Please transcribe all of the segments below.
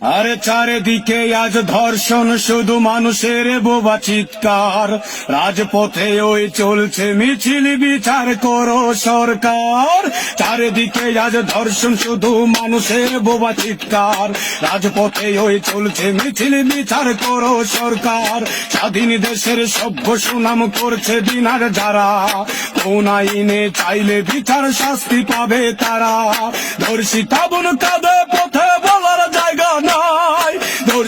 আরে চারিদিকে আজ ধর্ষণ, শুধু মানুষের বোবা চিৎকার। রাজপথে ওই চলছে মিছিল, বিচার করো সরকার। চারিদিকে আজ ধর্ষণ, শুধু মানুষের বোবা চিৎকার। রাজপথে ওই চলছে মিছিল, বিচার করো সরকার। স্বাধীন দেশের সভ্য সুনাম করছে দিনার যারা। কোন আইনে চাইলে বিচার শাস্তি পাবে তারা। ধর্ষিতা বোন কাঁদে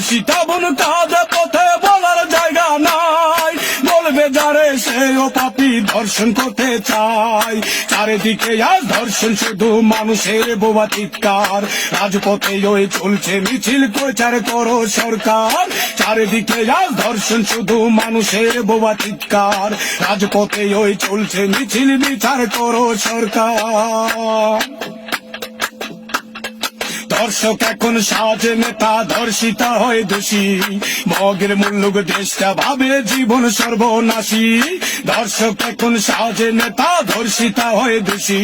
ধর্ষিতা বোন কাঁদে পথে বলার জায়গা নাই। বলবে যারে সেও পাপি ধর্ষণ করতে চায়। চারিদিকে আজ ধর্ষণ, শুধু মানুষের বোবা চিৎকার। রাজপথে ওই চলছে মিছিল, প্রচার করো সরকার। চারিদিকে আজ ধর্ষণ, শুধু মানুষের বোবা চিৎকার। রাজপথে ওই চলছে মিছিল, বিচার করো সরকার। দর্শক এখন সাজে নেতা ধর্ষিতা হয় দোষী। মগের মূল্যক দেশটা ভাবে জীবন সর্বনাশী। দর্শক এখন সাজে নেতা ধর্ষিতা হয় দোষী।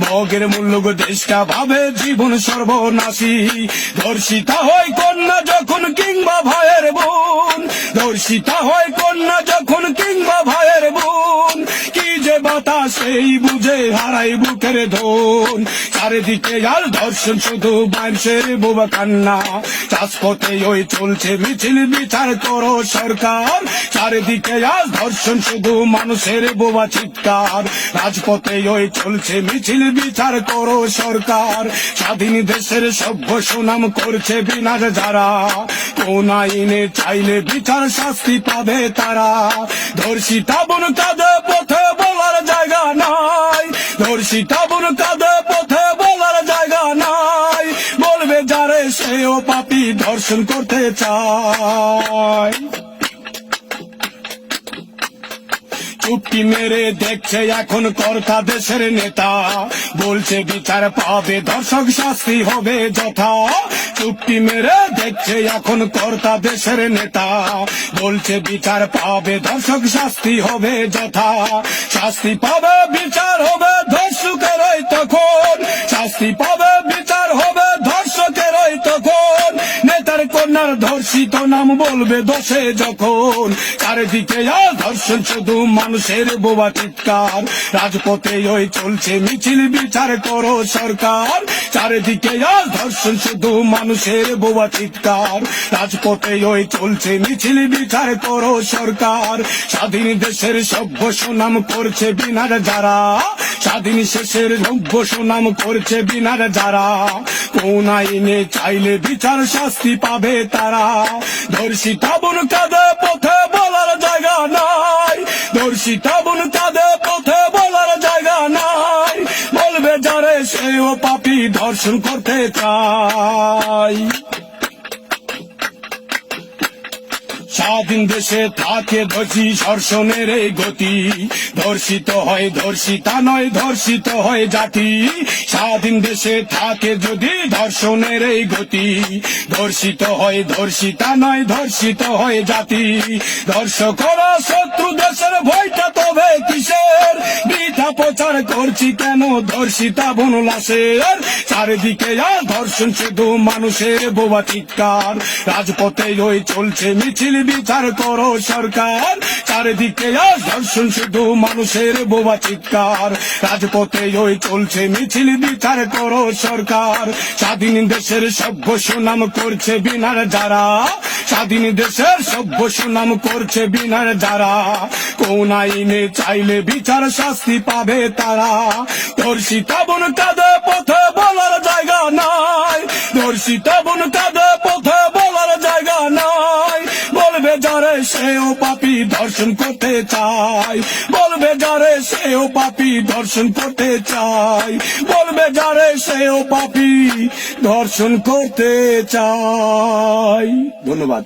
মগের মূল্যক দেশটা ভাবে জীবন সর্বনাশী। ধর্ষিতা হয় কন্যা যখন কিংবা ভাইয়ের বোন। ধর্ষিতা হয় কন্যা যখন কিংবা সেই বুঝে হারাই বুকের ধন। চারিদিকে আর ধর্ষণ শুধু মানুষের বোবা কান্না। চাষপথে ওই চলছে মিছিল, বিচার করো সরকার। চারিদিকে আজ ধর্ষণ শুধু মানুষের বোবা চিৎকার। রাজপথে ওই চলছে মিছিল, বিচার করো সরকার। স্বাধীন দেশের সভ্য সুনাম করছে বিনাশ যারা। কোন আইনে চাইলে বিচার শাস্তি পাবে তারা। ধর্ষিতা বোন তাদের পথে নাই ধর্ষিতা বোন পথে বলার জায়গা নাই। বলবে যারে সেও পাপি ধর্ষণ করতে চায়। চুপটি মেরে দেখছে এখন কর্তা দেশের নেতা। বলছে বিচার পাবে দর্শক শাস্তি হবে যথা। চুপটি মেরে দেখছে এখন কর্তা দেশের নেতা। বলছে বিচার পাবে দর্শক শাস্তি হবে যথা। শাস্তি পাবে, বিচার হবে শাস্তি পাবে কন্যার ধর্ষিত নাম বলবে দোষে যখন। চারিদিকে ধর্ষণ শুধু মানুষের বোবা চিৎকার। রাজপথে ওই চলছে মিছিল, বিচার করো সরকার। চারিদিকে ধর্ষণ শুধু মানুষের বোবা চিৎকার। রাজপথে ওই চলছে মিছিল, বিচার করো সরকার। স্বাধীন দেশের সভ্য সুনাম করছে বিনার যারা। স্বাধীন শেষের সভ্য সুনাম করছে বিনার যারা। কোন আইনে চাইলে বিচার শাস্তি পাবে তারা। ধর্ষিতা বোন কাঁদে পথে বলার জায়গা নাই। ধর্ষিতা বোন কাঁদে পথে বলার জায়গা নাই। বলবে যারে সেও পাপি ধর্ষণ করতে চায়। স্বাধীন দেশে থাকে ধর্ষী ধর্ষণের এই গতি। ধর্ষিত হয় ধর্ষিতা নয়, ধর্ষিত হয় জাতি। স্বাধীন দেশে থাকে যদি ধর্ষণের এই গতি। ধর্ষিত হয় ধর্ষিতা নয়, ধর্ষিত হয় জাতি। ধর্ষকর শত্রু দেশের ভয়টা তবে কিসের? বৃথা প্রচার করছি কেন? ধর্ষিতা বনলাসের চারিদিকে ধর্ষণ শুধু মানুষের বোবা চিৎকার রাজপথে ওই চলছে মিছিল বিচার করো সরকার। চারিদিকে ধর্ষণ শুধু মানুষের বোবা চিৎকার রাজপথে ওই চলছে মিছিল বিচার করো সরকার। স্বাধীন দেশের সভ্য সুনাম করছে বিনার যারা। স্বাধীন দেশের সভ্য সুনাম করছে বিনার যারা। কোন আইনে চাইলে বিচার শাস্তি পাবে তারা। ধর্ষিতা বোন কাঁদে পথে বলার জায়গা নাই। ধর্ষিতা বোন কাঁদে পথে বলার জায়গা নাই। বলবে যারে সেও পাপি ধর্ষণ করতে চায়। বলবে যারে সেও পাপি ধর্ষণ করতে চাই বলবে যারে সেও পাপি ধর্ষণ করতে চাই ধন্যবাদ।